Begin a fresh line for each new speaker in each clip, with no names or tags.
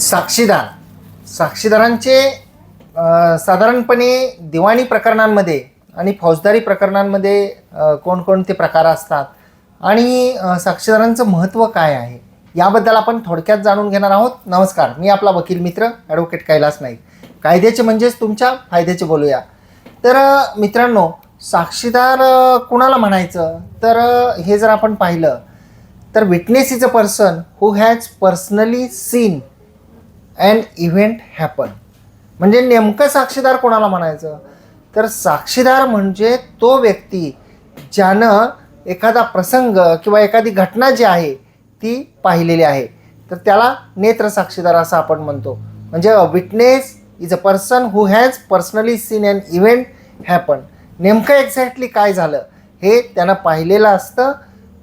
साक्षीदार. साक्षीदारांचे साधारणपणे दिवाणी प्रकरणांमध्ये आणि फौजदारी प्रकरणांमध्ये कोणकोणते प्रकार असतात आणि साक्षीदारांचं महत्त्व काय आहे याबद्दल आपण थोडक्यात जाणून घेणार आहोत. नमस्कार मी आपला वकील मित्र ॲडव्होकेट कैलास नाईक. कायद्याचे म्हणजेच तुमच्या फायद्याचे बोलूया. तर मित्रांनो साक्षीदार कुणाला म्हणायचं? तर हे जर आपण पाहिलं तर witness is a person who has personally seen and event happen. म्हणजे नेमकं साक्षीदार कोणाला म्हणायचं? तर साक्षीदार म्हणजे तो व्यक्ती ज्यानं एखादा प्रसंग किंवा एखादी घटना जी आहे ती पाहिलेली आहे. तर त्याला नेत्र साक्षीदार असं आपण म्हणतो. म्हणजे witness is a person who has personally seen and event happen नेमकं एक्झॅक्टली काय झालं? हे त्यानं पाहिलेलं असतं.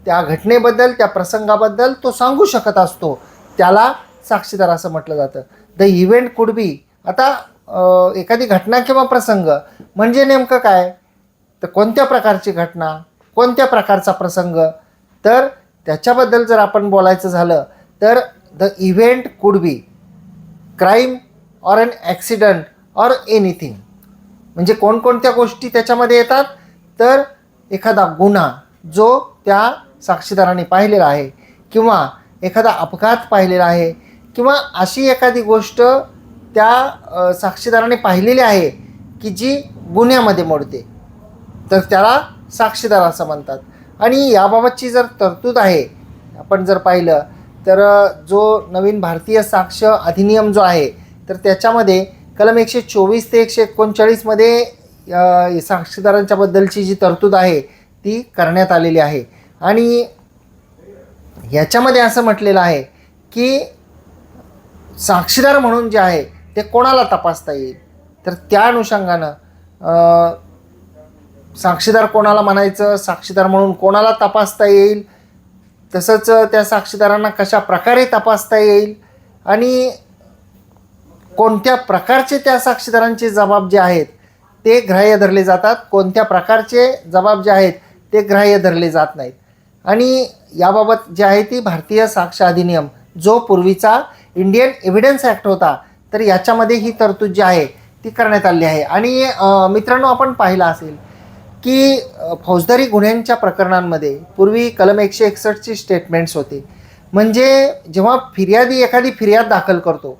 त्या घटनेबद्दल त्या प्रसंगाबद्दल तो सांगू शकत असतो. त्याला साक्षीदार असं म्हटलं जातं. द इव्हेंट कुड बी आता एखादी घटना किंवा प्रसंग म्हणजे नेमकं काय? तर कोणत्या प्रकारची घटना कोणत्या प्रकारचा प्रसंग? तर त्याच्याबद्दल जर आपण बोलायचं झालं तर the event could be crime or an accident or anything म्हणजे कोणकोणत्या गोष्टी त्याच्यामध्ये येतात? तर एखादा गुन्हा जो त्या साक्षीदाराने पाहिलेला आहे किंवा एखादा अपघात पाहिलेला आहे किंवा अशी एखादी गोष्ट त्या साक्षीदाराने पाहिलेली आहे की जी गुन्ह्यामध्ये मोडते तर त्याला साक्षीदार असं म्हणतात. आणि याबाबतची जर तरतूद आहे आपण जर पाहिलं तर जो नवीन भारतीय साक्ष अधिनियम जो आहे तर त्याच्यामध्ये कलम एकशे चोवीस ते एकशे एकोणचाळीसमध्ये साक्षीदारांच्याबद्दलची साक्षीदारांच्या बद्दलची जी तरतूद आहे ती करण्यात आलेली आहे. आणि याच्यामध्ये असं म्हटलेलं आहे की साक्षीदार म्हणून जे आहे ते कोणाला तपासता येईल? तर त्या अनुषंगानं साक्षीदार कोणाला म्हणायचं साक्षीदार म्हणून कोणाला तपासता येईल? तसंच त्या साक्षीदारांना कशा प्रकारे तपासता येईल? आणि कोणत्या प्रकारचे त्या साक्षीदारांचे जबाब जे आहेत ते ग्राह्य धरले जातात? कोणत्या प्रकारचे जबाब जे आहेत ते ग्राह्य धरले जात नाहीत? आणि याबाबत जे आहे ती भारतीय साक्ष अधिनियम जो पूर्वीचा इंडियन एव्हिडन्स ॲक्ट होता तर याच्यामध्ये ही तरतूद जी आहे ती करण्यात आली आहे. आणि मित्रांनो आपण पाहिलं असेल की फौजदारी गुन्ह्यांच्या प्रकरणांमध्ये पूर्वी कलम एकशे एकसष्टची स्टेटमेंट्स होते. म्हणजे जेव्हा फिर्यादी एखादी फिर्याद दाखल करतो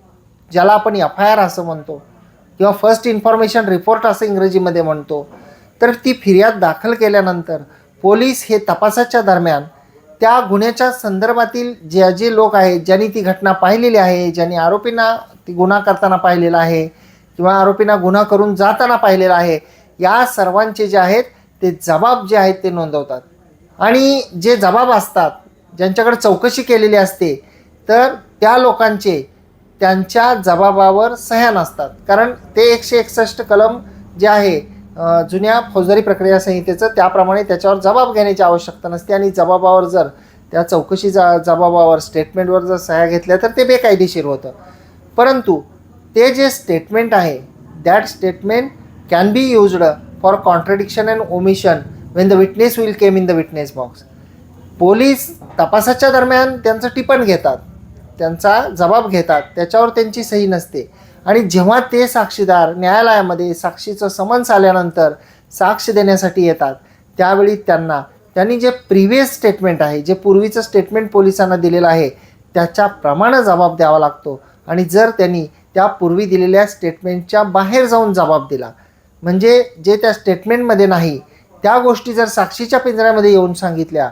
ज्याला आपण एफ आय आर असं म्हणतो किंवा फर्स्ट इन्फॉर्मेशन रिपोर्ट असं इंग्रजीमध्ये म्हणतो तर ती फिर्याद दाखल केल्यानंतर पोलीस हे तपासाच्या दरम्यान त्या गुन्ह्याच्या संदर्भातील जे जे लोक आहेत ज्यांनी ती घटना पाहिलेली आहे ज्यांनी आरोपींना ती गुन्हा करताना पाहिलेला आहे किंवा आरोपींना गुन्हा करून जाताना पाहिलेला आहे या सर्वांचे जे आहेत ते जबाब जे आहेत ते नोंदवतात. आणि जे जबाब असतात ज्यांच्याकडे चौकशी केलेली असते तर त्या लोकांचे त्यांच्या जबाबावर सह्या नसतात. कारण ते एकशे एकसष्ट कलम जे आहे जुन्या फौजदारी प्रक्रिया संहितेचं त्याप्रमाणे त्याच्यावर जबाब घेण्याची आवश्यकता नसते आणि जबाबावर जर त्या चौकशी जा जबाबावर स्टेटमेंटवर जर सह्या घेतल्या तर ते बेकायदेशीर होतं. परंतु ते जे स्टेटमेंट आहे that statement can be used for contradiction and omission when the witness will came in the witness box police तपासाच्या दरम्यान त्यांचं टिपण घेतात त्यांचा जबाब घेतात त्याच्यावर त्यांची सही नसते. आणि जेव्हा ते साक्षीदार न्यायालयामध्ये साक्षीचं समन्स आल्यानंतर साक्ष देण्यासाठी येतात त्यावेळी त्यांना त्यांनी जे प्रिव्हियस स्टेटमेंट आहे जे पूर्वीचं स्टेटमेंट पोलिसांना दिलेलं आहे त्याच्याप्रमाणे जबाब द्यावा लागतो. आणि जर त्यांनी त्या पूर्वी दिलेल्या स्टेटमेंटच्या बाहेर जाऊन जबाब दिला म्हणजे जे त्या स्टेटमेंटमध्ये नाही त्या गोष्टी जर साक्षीच्या पिंजऱ्यामध्ये येऊन सांगितल्या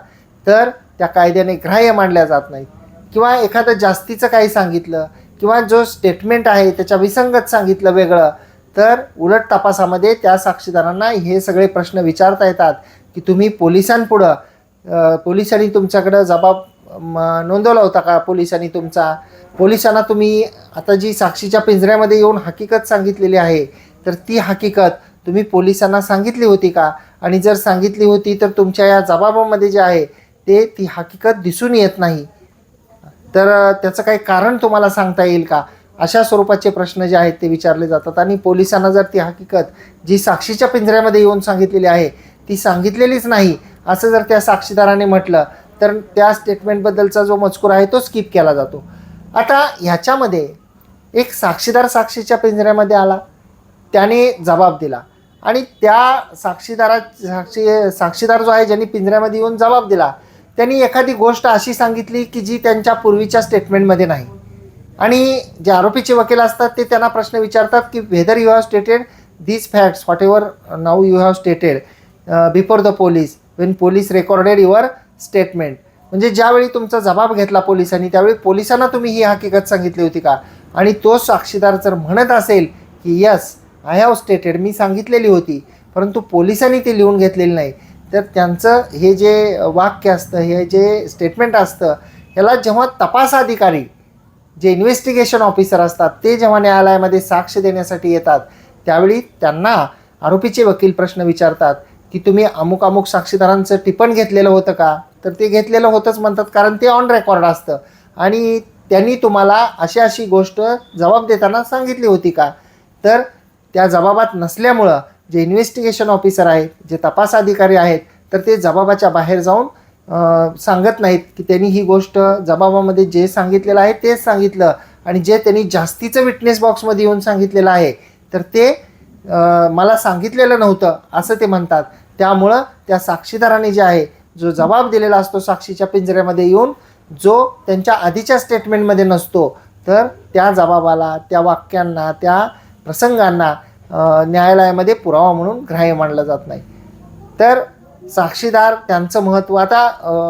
तर त्या कायद्याने ग्राह्य मानल्या जात नाहीत. किंवा एखादं जास्तीचं काही सांगितलं किंवा जो स्टेटमेंट आहे त्याच्या विसंगत सांगितलं वेगळं तर उलट तपासामध्ये त्या साक्षीदारांना हे सगळे प्रश्न विचारता येतात की तुम्ही पोलिसांपुढं पोलिसांनी तुमच्याकडं जबाब म, नोंदवला होता का पोलिसांनी तुमचा? पोलिसांना तुम्ही आता जी साक्षीच्या पिंजऱ्यामध्ये येऊन हकीकत सांगितलेली आहे तर ती हकीकत तुम्ही पोलिसांना सांगितली होती का? आणि जर सांगितली होती तर तुमच्या या जबाबामध्ये जे आहे ते ती हकीकत दिसून येत नाही. तर त्याचं काही कारण तुम्हाला सांगता येईल का? अशा स्वरूपाचे प्रश्न जे आहेत ते विचारले जातात आणि पोलिसांना जर ती हकीकत जी साक्षीच्या पिंजऱ्यामध्ये येऊन सांगितलेली आहे ती सांगितलेलीच नाही असं जर त्या साक्षीदाराने म्हटलं तर त्या स्टेटमेंटबद्दलचा जो मजकूर आहे तो स्किप केला जातो. आता ह्याच्यामध्ये एक साक्षीदार साक्षीच्या पिंजऱ्यामध्ये आला त्याने जबाब दिला आणि त्या साक्षीदारा साक्षी साक्षीदार जो आहे ज्यांनी पिंजऱ्यामध्ये येऊन जबाब दिला त्यांनी एखादी गोष्ट अशी सांगितली की जी त्यांच्या पूर्वीच्या स्टेटमेंटमध्ये नाही. आणि जे आरोपीचे वकील असतात ते त्यांना प्रश्न विचारतात की whether you have stated these facts whatever now you have stated before the police when police recorded your statement म्हणजे ज्यावेळी तुमचा जबाब घेतला पोलिसांनी त्यावेळी पोलिसांना तुम्ही ही हकीकत सांगितली होती का? आणि तो साक्षीदार जर म्हणत असेल की यस आय हॅव स्टेटेड मी सांगितलेली होती परंतु पोलिसांनी ती लिहून घेतलेली नाही. तर त्यांचं हे जे वाक्य असतं हे जे स्टेटमेंट असतं ह्याला जेव्हा तपास अधिकारी जे इन्व्हेस्टिगेशन ऑफिसर असतात ते जेव्हा न्यायालयामध्ये साक्ष देण्यासाठी येतात त्यावेळी त्यांना आरोपीचे वकील प्रश्न विचारतात की तुम्ही अमुक अमुक साक्षीदारांचं टिपण घेतलेलं होतं का? तर ते घेतलेलं होतंच म्हणतात कारण ते ऑन रेकॉर्ड असतं. आणि त्यांनी तुम्हाला अशी अशी गोष्ट जबाब देताना सांगितली होती का? तर त्या जबाबात नसल्यामुळं जे इन्व्हेस्टिगेशन ऑफिसर आहेत जे तपास अधिकारी आहेत तर ते जबाबाच्या बाहेर जाऊन सांगत नाहीत की त्यांनी ही गोष्ट जबाबामध्ये जे सांगितलेलं आहे तेच सांगितलं. आणि जे त्यांनी जास्तीचं विटनेस बॉक्समध्ये येऊन सांगितलेलं आहे तर ते मला सांगितलेलं नव्हतं असं ते म्हणतात. त्यामुळं त्या साक्षीदाराने जे आहे जो जबाब दिलेला असतो साक्षीच्या पिंजऱ्यामध्ये येऊन जो त्यांच्या आधीच्या स्टेटमेंटमध्ये नसतो तर त्या जबाबाला त्या वाक्यांना त्या प्रसंगांना न्यायालयामध्ये पुरावा म्हणून ग्राह्य मानलं जात नाही. तर साक्षीदार त्यांचं महत्त्व आता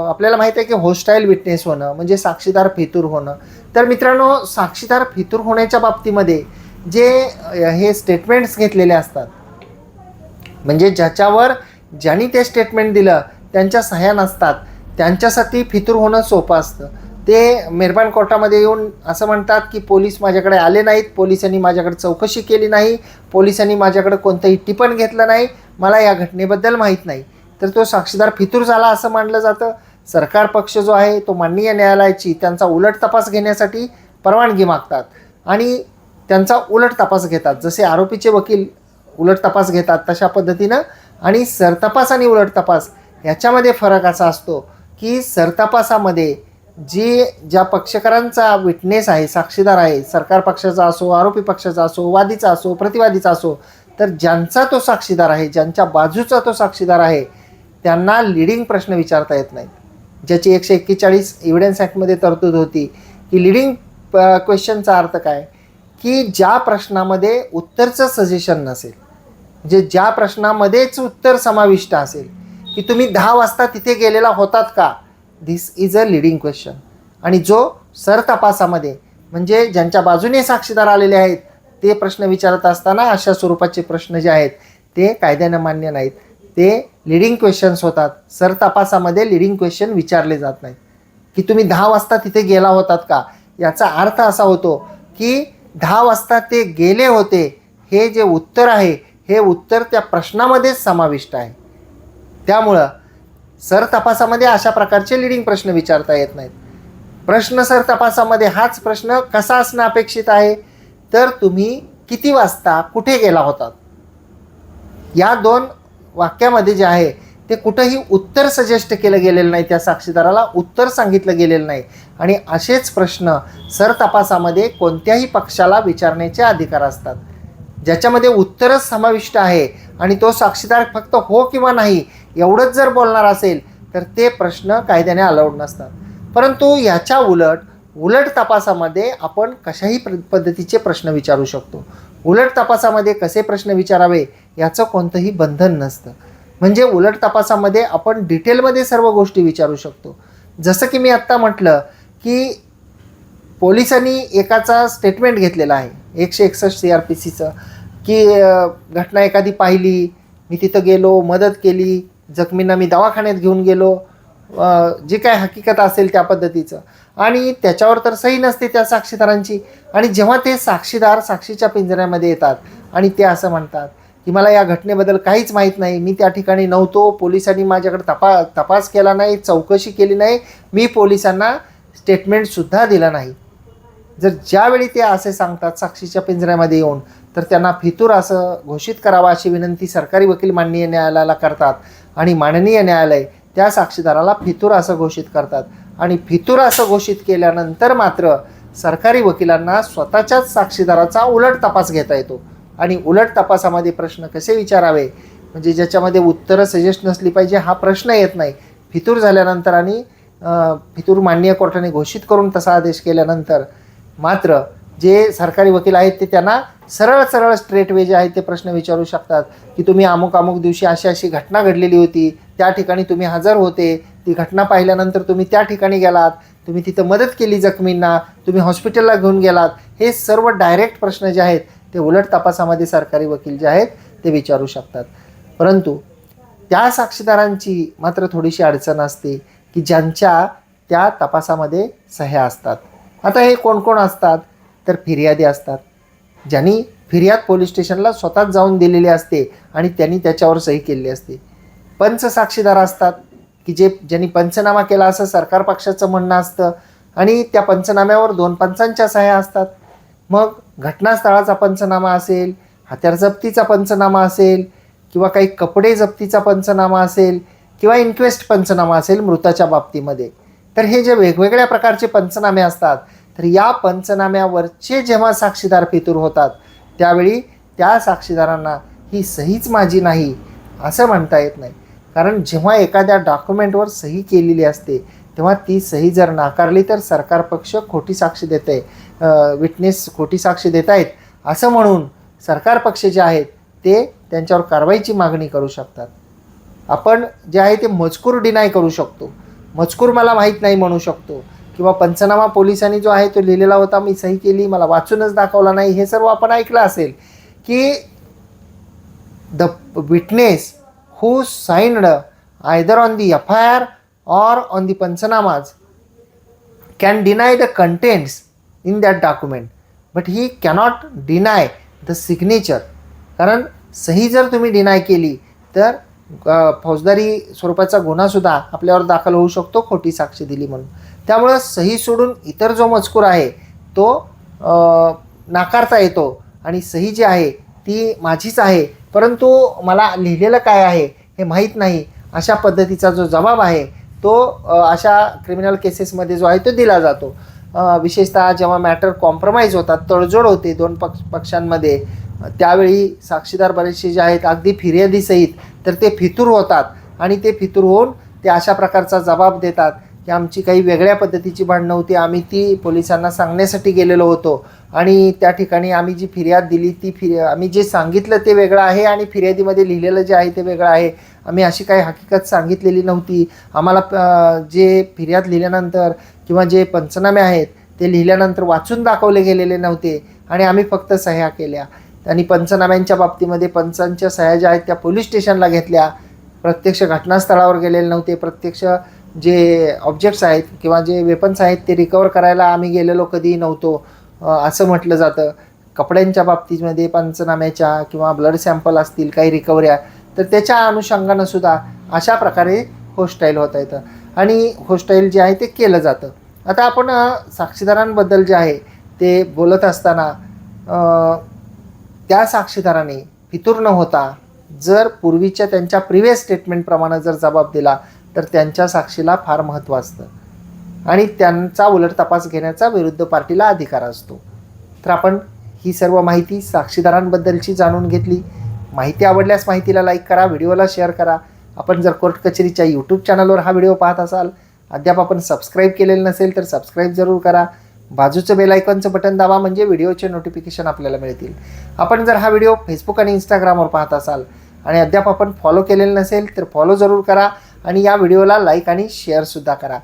आपल्याला माहिती आहे की होस्टाईल विटनेस होणं म्हणजे साक्षीदार फितूर होणं. तर मित्रांनो साक्षीदार फितूर होण्याच्या बाबतीमध्ये जे हे स्टेटमेंट्स घेतलेले असतात म्हणजे ज्याच्यावर ज्यांनी ते स्टेटमेंट दिलं त्यांच्या सह्या नसतात त्यांच्यासाठी फितूर होणं सोपं असतं. ते मेहरबान कोर्टामध्ये येऊन असं म्हणतात की पोलीस माझ्याकडे आले नाहीत पोलिसांनी माझ्याकडे चौकशी केली नाही पोलिसांनी माझ्याकडे कोणतंही टिपण घेतलं नाही मला या घटनेबद्दल माहीत नाही. तर तो साक्षीदार फितूर झाला असं मानलं जातं. सरकार पक्ष जो आहे तो माननीय न्यायालयाची त्यांचा उलट तपास घेण्यासाठी परवानगी मागतात आणि त्यांचा उलट तपास घेतात. जसे आरोपीचे वकील उलट तपास घेतात तशा पद्धतीनं आणि सरतपास आणि उलट तपास ह्याच्यामध्ये फरक असा असतो की सरतपासामध्ये जी ज्या पक्षकारांचा विटनेस आहे साक्षीदार आहे सरकार पक्षाचा असो आरोपी पक्षाचा असो वादीचा असो प्रतिवादीचा असो तर ज्यांचा तो साक्षीदार आहे ज्यांच्या बाजूचा तो साक्षीदार आहे त्यांना लिडिंग प्रश्न विचारता येत नाहीत. ज्याची एकशे एक्केचाळीस एव्हिडन्स ॲक्टमध्ये तरतूद होती की लिडिंग क्वेश्चनचा अर्थ काय? की ज्या प्रश्नामध्ये उत्तरचं सजेशन नसेल म्हणजे ज्या प्रश्नामध्येच उत्तर समाविष्ट असेल की तुम्ही दहा वाजता तिथे गेलेला होतात का? This is a leading question आणि जो सरतपासामध्ये म्हणजे ज्यांच्या बाजूने साक्षीदार आलेले आहेत ते प्रश्न विचारत असताना अशा स्वरूपाचे प्रश्न जे आहेत ते कायद्यानं मान्य नाहीत. ते लिडिंग क्वेश्चन्स होतात. सरतपासामध्ये लिडिंग क्वेश्चन विचारले जात नाहीत. की तुम्ही दहा वाजता तिथे गेला होतात का? याचा अर्थ असा होतो की दहा वाजता ते गेले होते हे जे उत्तर आहे हे उत्तर त्या प्रश्नामध्येच समाविष्ट आहे. त्यामुळं सर तपासामध्ये अशा प्रकारचे लिडिंग प्रश्न विचारता येत नाहीत. प्रश्न सर तपासामध्ये हाच प्रश्न कसा असणं अपेक्षित आहे? तर तुम्ही किती वाजता कुठे गेला होतात या दोन वाक्यामध्ये जे आहे ते कुठंही उत्तर सजेस्ट केलं गेलेलं नाही त्या साक्षीदाराला उत्तर सांगितलं गेलेलं नाही. आणि असेच प्रश्न सरतपासामध्ये कोणत्याही पक्षाला विचारण्याचे अधिकार असतात. ज्याच्यामध्ये उत्तरच समाविष्ट आहे आणि तो साक्षीदार फक्त हो किंवा नाही एवढंच जर बोलणार असेल तर ते प्रश्न कायद्याने अलाउड नसतात. परंतु याच्या उलट उलट तपासामध्ये आपण कशाही पद्धतीचे प्रश्न विचारू शकतो. उलट तपासामध्ये कसे प्रश्न विचारावे याचं कोणतंही बंधन नसतं. म्हणजे उलट तपासामध्ये आपण डिटेलमध्ये सर्व गोष्टी विचारू शकतो. जसं की मी आत्ता म्हटलं की पोलिसांनी एकाचा स्टेटमेंट घेतलेला आहे. एकशे एकसष्ट सी आर पी सीचं की घटना एखादी पाहिली मी तिथं गेलो मदत केली जखमींना मी दवाखान्यात घेऊन गेलो जे काय हकीकत असेल त्या पद्धतीचं. आणि त्याच्यावर तर सही नसते त्या साक्षीदारांची. आणि जेव्हा ते साक्षीदार साक्षीच्या पिंजऱ्यामध्ये येतात आणि ते असं म्हणतात की मला या घटनेबद्दल काहीच माहीत नाही. मी त्या ठिकाणी नव्हतो. पोलिसांनी माझ्याकडे तपा तपास केला नाही चौकशी केली नाही. मी पोलिसांना स्टेटमेंटसुद्धा दिला नाही. जर ज्यावेळी ते असे सांगतात साक्षीच्या पिंजऱ्यामध्ये येऊन तर त्यांना फितूर असं घोषित करावं अशी विनंती सरकारी वकील माननीय न्यायालयाला करतात. आणि माननीय न्यायालय त्या साक्षीदाराला फितूर असं घोषित करतात. आणि फितूर असं घोषित केल्यानंतर मात्र सरकारी वकिलांना स्वतःच्याच साक्षीदाराचा उलट तपास घेता येतो. आणि उलट तपासामध्ये प्रश्न कसे विचारावे? म्हणजे ज्याच्यामध्ये उत्तरं सजेस्ट नसली पाहिजे हा प्रश्न येत नाही. फितूर झाल्यानंतर आणि फितूर माननीय कोर्टाने घोषित करून तसा आदेश केल्यानंतर मात्र जे सरकारी वकील आहेत ते त्यांना सरळ सरळ स्ट्रेट वे जे आहेत ते प्रश्न विचारू शकतात की तुम्ही अमुक अमुक दिवशी अशी अशी घटना घडलेली होती त्या ठिकाणी तुम्ही हजर होते ती घटना पाहिल्यानंतर तुम्ही त्या ठिकाणी गेलात तुम्ही तिथं मदत केली जखमींना तुम्ही हॉस्पिटलला घेऊन गेलात हे सर्व डायरेक्ट प्रश्न जे आहेत ते उलट तपासामध्ये सरकारी वकील जे आहेत ते विचारू शकतात. परंतु त्या साक्षीदारांची मात्र थोडीशी अडचण असते की ज्यांच्या त्या तपासामध्ये सह्या असतात. आता हे कोण कोण असतात? तर फिर्यादी असतात. ज्यांनी फिर्याद पोलीस स्टेशनला स्वतःच जाऊन दिलेली असते आणि त्यांनी त्याच्यावर सही केलेली असते. पंच साक्षीदार असतात की जे ज्यांनी पंचनामा केला असं सरकार पक्षाचं म्हणणं असतं आणि त्या पंचनाम्यावर दोन पंचांच्या सह्या असतात. मग घटनास्थळाचा पंचनामा असेल हत्यार जप्तीचा पंचनामा असेल किंवा काही कपडे जप्तीचा पंचनामा असेल किंवा इन्क्वेस्ट पंचनामा असेल मृताच्या बाबतीमध्ये. तर हे जे वेगवेगळ्या प्रकारचे पंचनामे असतात तर या पंचनाम्यावरचे जेव्हा साक्षीदार फितूर होतात त्यावेळी त्या साक्षीदारांना ही सहीच माझी नाही असं म्हणता येत नाही. कारण जेव्हा एखाद्या डॉक्युमेंटवर सही केलेली असते तेव्हा ती सही जर नाकारली तर सरकार पक्ष खोटी साक्षी देत आहे विटनेस खोटी साक्षी देत आहेत असं म्हणून सरकार पक्ष जे आहेत ते त्यांच्यावर कारवाईची मागणी करू शकतात. आपण जे आहे ते मजकूर डिनाय करू शकतो. मजकूर मला माहीत नाही म्हणू शकतो. किंवा पंचनामा पोलिसांनी जो आहे तो लिहिलेला होता मी सही केली मला वाचूनच दाखवला नाही हे सर्व आपण ऐकलं असेल की the witness who signed either on the F I R or on the panchanamas can deny the contents in that document. But he cannot deny the signature. कारण सही जर तुम्ही डिनाय केली तर फौजदारी स्वरूपाचा गुन्हासुद्धा आपल्यावर दाखल होऊ शकतो खोटी साक्षी दिली म्हणून. त्यामुळं सही सोडून इतर जो मजकूर आहे तो नाकारता येतो आणि सही जी आहे ती माझीच आहे. परंतु मला लिहिलेलं काय आहे हे माहीत नाही. अशा पद्धतीचा जो जबाब आहे तो अशा क्रिमिनल केसेसमध्ये जो आहे तो दिला जातो. विशेषतः जेव्हा मॅटर कॉम्प्रोमाइज होतात तडजोड होते दोन पक्ष पक्षांमध्ये त्यावेळी साक्षीदार बरेचसे जे आहेत अगदी फिर्यादीसहित तर ते फितूर होतात. आणि ते फितूर होऊन ते अशा प्रकारचा जबाब देतात की आमची काही वेगळ्या पद्धतीची भांडणं होती. आम्ही ती पोलिसांना सांगण्यासाठी गेलेलो होतो. आणि त्या ठिकाणी आम्ही जी फिर्याद दिली ती फिर आम्ही जे सांगितलं ते वेगळं आहे आणि फिर्यादीमध्ये लिहिलेलं जे आहे ते वेगळं आहे. आम्ही अशी काही हकीकत सांगितलेली नव्हती. आम्हाला जे फिर्याद लिहिल्यानंतर किंवा जे पंचनामे आहेत ते लिहिल्यानंतर वाचून दाखवले गेलेले नव्हते. आणि आम्ही फक्त सह्या केल्या. त्यांनी पंचनाम्यांच्या बाबतीमध्ये पंचांच्या सह्या ज्या आहेत त्या पोलीस स्टेशनला घेतल्या. प्रत्यक्ष घटनास्थळावर गेलेले नव्हते. प्रत्यक्ष जे ऑब्जेक्ट्स आहेत किंवा जे वेपन्स आहेत ते रिकवर करायला आम्ही गेलेलो कधीही नव्हतो. असं म्हटलं जातं. कपड्यांच्या बाबतीमध्ये पंचनाम्याच्या किंवा ब्लड सॅम्पल असतील काही रिकवऱ्या तर त्याच्या अनुषंगानं सुद्धा अशा प्रकारे होस्टाईल होता येतं. आणि होस्टाईल जे आहे ते केलं जातं. आता आपण साक्षीदारांबद्दल जे आहे ते बोलत असताना त्या साक्षीदाराने फितूर न होता जर पूर्वीच्या त्यांच्या प्रिव्हियस स्टेटमेंटप्रमाणे जर जबाब दिला तर त्यांच्या साक्षीला फार महत्त्व असतं. आणि त्यांचा उलट तपास घेण्याचा विरुद्ध पार्टीला अधिकार असतो. तर आपण ही सर्व माहिती साक्षीदारांबद्दलची जाणून घेतली. माहिती आवडल्यास माहितीला लाईक करा व्हिडिओला शेअर करा. आपण जर कोर्ट कचेरीच्या यूट्यूब चॅनलवर हा व्हिडिओ पाहत असाल अद्याप आपण सबस्क्राईब केलेलं नसेल तर सबस्क्राईब जरूर करा. बाजूचं बेल आयकॉनचं बटन दाबा म्हणजे व्हिडिओचे नोटिफिकेशन आपल्याला मिळतील. आपण जर हा व्हिडिओ फेसबुक आणि इंस्टाग्रामवर पाहत असाल आणि अद्याप आपण फॉलो केलेलं नसेल तर फॉलो जरूर करा आणि या व्हिडिओला लाईक आणि शेअरसुद्धा करा.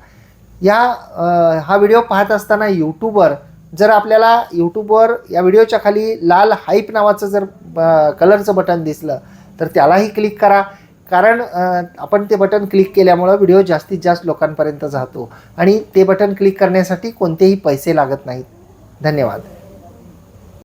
या हा व्हिडिओ पाहत असताना यूट्यूबवर जर आपल्याला यूट्यूबवर या व्हिडिओच्या खाली लाल हाईप नावाचं जर ब- कलरचं बटन दिसलं तर त्यालाही क्लिक करा. कारण आपण ते बटन क्लिक केल्यामुळं व्हिडिओ जास्तीत जास्त लोकांपर्यंत जातो. आणि ते बटन क्लिक करण्यासाठी कोणतेही पैसे लागत नाहीत. धन्यवाद.